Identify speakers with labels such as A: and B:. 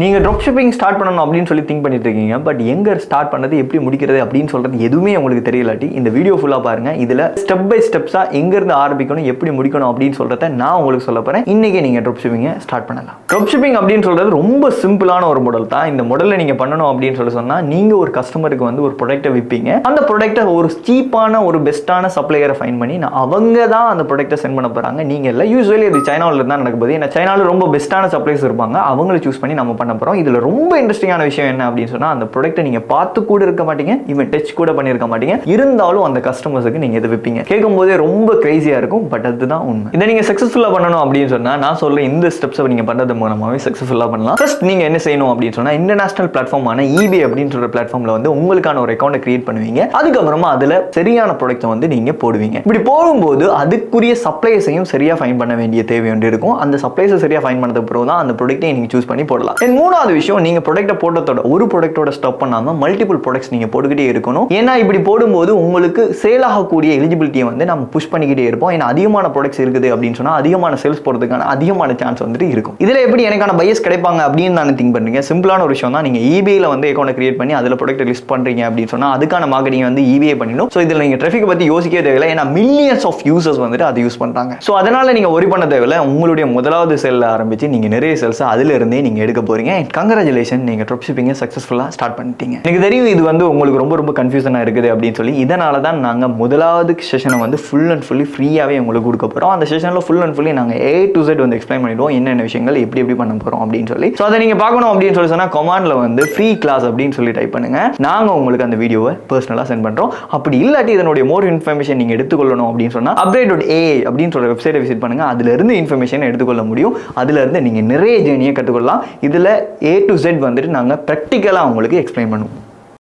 A: நீங்கள் drop shipping start பண்ணணும் அப்படின்னு சொல்லி திங்க் பண்ணிட்டு இருக்கீங்க. பட் எங்கே ஸ்டார்ட் பண்ணது எப்படி முடிக்கிறது அப்படின்னு சொல்கிறது எதுவுமே உங்களுக்கு தெரியலாட்டி இந்த வீடியோ ஃபுல்லாக பாருங்க. இதில் ஸ்டெப் பை ஸ்டெப்ஸாக எங்கேருந்து ஆரம்பிக்கணும் எப்படி முடிக்கணும் அப்படின்னு சொல்கிறத நான் உங்களுக்கு சொல்ல போகிறேன் இன்றைக்கி நீங்கள் ட்ராப் ஷிப்பிங்கை ஸ்டார்ட் பண்ணலாம். ட்ராப் ஷிப்பிங் அப்படின்னு சொல்கிறது ரொம்ப சிம்பிளான ஒரு மாடல் தான். இந்த மாடலில் நீங்கள் பண்ணணும் அப்படின்னு சொல்லி சொன்னால் நீங்கள் ஒரு கஸ்டமருக்கு வந்து ஒரு ப்ராடக்ட்டை விற்பீங்க அந்த ப்ராடக்ட்டை ஒரு சீப்பான ஒரு பெஸ்ட்டான சப்ளையரை ஃபைன் பண்ணி நான் அவங்க தான் அந்த ப்ராடக்ட்டை சென்ட் பண்ண போகிறாங்க நீங்கள் இல்லை யூஸ்வலி இது சைனாவில் தான் நடக்குது ஏன்னா சைனாவில் ரொம்ப பெஸ்ட்டான சப்ளைஸ் இருப்பாங்க. அவங்கள சூஸ் பண்ணி நம்ம பண்ண போகிறோம் இதில் ரொம்ப இன்ட்ரெஸ்டிங்கான விஷயம் என்ன அப்படின்னு சொன்னால் அந்த ப்ராடக்ட்டை நீங்கள் பார்த்து கூட இருக்க மாட்டீங்க. இவன் டச் கூட பண்ணியிருக்க மாட்டீங்க. இருந்தாலும் அந்த கஸ்டமர்ஸுக்கு நீங்கள் இதை விற்பீங்க கேட்கும் போதே ரொம்ப கிரேசியாக இருக்கும் பட் அதுதான் உண்மை. இதை நீங்கள் சக்ஸஸ்ஃபுல்லாக பண்ணணும் அப்படின்னு சொன்னால் நான் சொல்ல இந்த ஸ்டெப்ஸை நீங்கள் பண்ணுறது மூலமாகவே சக்ஸஸ்ஃபுல்லாக பண்ணலாம். ஃபர்ஸ்ட் நீங்கள் என்ன செய்யணும் அப்படின்னு சொன்னால் இன்டர்நேஷனல் பிளாட்ஃபார்மான இபி அப்படின்னு சொல்ற பிளாட்ஃபார்மில் வந்து உங்களுக்கான ஒரு அக்கௌண்ட்டை கிரியேட் பண்ணுவீங்க. அதுக்கப்புறமா அதில் சரியான ப்ராடக்ட்டை வந்து நீங்கள் போடுவீங்க. இப்படி போடும்போது அதுக்குரிய சப்ளைஸையும் சரியாக ஃபைன் பண்ண வேண்டிய தேவை ஒன்று இருக்கும். அந்த சப்ளைஸை சரியாக ஃபைன் பண்ணதுக்கு பிறகு தான் அந்த ப்ராடக்ட்டை நீங்கள் சூஸ் பண்ணி போடலாம். மூணாவது விஷயம் நீங்கள் ப்ராடக்ட்டை போட்டதோட ஒரு ப்ராடக்ட்டோட ஸ்டாப் பண்ணாமல் மல்டிபிள் ப்ராடக்ட்ஸ் நீங்கள் போட்டுக்கிட்டே இருக்கணும். ஏன்னா இப்படி போடும்போது உங்களுக்கு சேல் ஆகக்கூடிய எலிஜிபிலிட்டியை வந்து நம்ம புஷ் பண்ணிக்கிட்டே இருப்போம். ஏன்னா அதிகமான ப்ராடக்ட்ஸ் இருக்குது அப்படின்னு சொன்னால் அதிகமான சேல்ஸ் போகிறதுக்கான அதிகமான சான்ஸ் வந்துட்டு இருக்கும். இதில் எப்படி எனக்கான பையஸ் கிடைப்பாங்க அப்படின்னு நான் திங்க் பண்ணுறீங்க சிம்பிளான ஒரு விஷயம் தான் நீங்கள் இபிஐல வந்து அக்கௌண்ட் கிரியேட் பண்ணி அதில் ப்ராடக்ட் லிஸ்ட் பண்ணுறீங்க அப்படின்னு சொன்னால் அதுக்கான மார்க்கெட்டிங் வந்து இபிஐ பண்ணிடும். ஸோ இதில் நீங்கள் ட்ராஃபிக் பற்றி யோசிக்கவே தேவையில்லை. ஏன்னா மில்லியன்ஸ் ஆஃப் யூசர்ஸ் வந்துட்டு அதை யூஸ் பண்ணுறாங்க ஸோ அதனால் நீங்கள் ஒரி பண்ண தேவையில்லை. உங்களுடைய முதலாவது செல்ல ஆரம்பிச்சு நீங்கள் நிறைய செல்ஸ் அதில் இருந்தே நீங்கள் எடுக்க போகிறீங்க கங்க்ராச்சுலேஷன் நீங்கள் ட்ராப் ஷிப்பிங்கை சக்ஸஸ்ஃபுல்லாக ஸ்டார்ட் பண்ணிட்டீங்க. எனக்கு தெரியும் இது வந்து உங்களுக்கு ரொம்ப ரொம்ப கன்ஃபியூஷனாக இருக்குது அப்படின்னு சொல்லி. இதனால தான் நாங்கள் முதலாவது செஷனை வந்து ஃபுல் அண்ட் ஃபுல்லி ஃப்ரீயாகவே உங்களுக்கு கொடுக்க போகிறோம் அந்த செஷனில் ஃபுல் அண்ட் ஃபுல்லி நாங்கள் ஏ டு செட் வந்து எக்ஸ்பிளைன் பண்ணிடுவோம். என்னென்ன விஷயங்கள் எப்படி எப்படி பண்ண போகிறோம் அப்படின்னு சொல்லி. ஸோ அதை நீங்கள் பார்க்கணும் அப்படின்னு சொல்லி சொன்னால் கொமாண்டில் வந்து ஃப்ரீ கிளாஸ் அப்படின்னு சொல்லி டைப் பண்ணுங்கள் நாங்கள் உங்களுக்கு அந்த வீடியோவை பர்சனலாக சென்ட் பண்ணுறோம் அப்படி இல்லாட்டி இதனுடைய மோர் இன்ஃபர்மேஷன் நீங்கள் எடுத்துக்கொள்ளணும் அப்படின்னு சொன்னால் அப்டேட் டாட் ஏ அப்படின்னு சொல்கிற வெப்சைட்டை விசிட் பண்ணுங்கள் அதுலேருந்து இன்ஃபர்மேஷன் எடுத்துக்கொள்ள முடியும். அதுலருந்து நீங்கள் நிறைய ஜேர்னியை கற்றுக்கொள்ளலாம் இதில் ஏ டு செட் வந்துட்டு நாங்கள் ப்ராக்டிக்கலாக அவங்களுக்கு எக்ஸ்பிளைன் பண்ணுவோம்.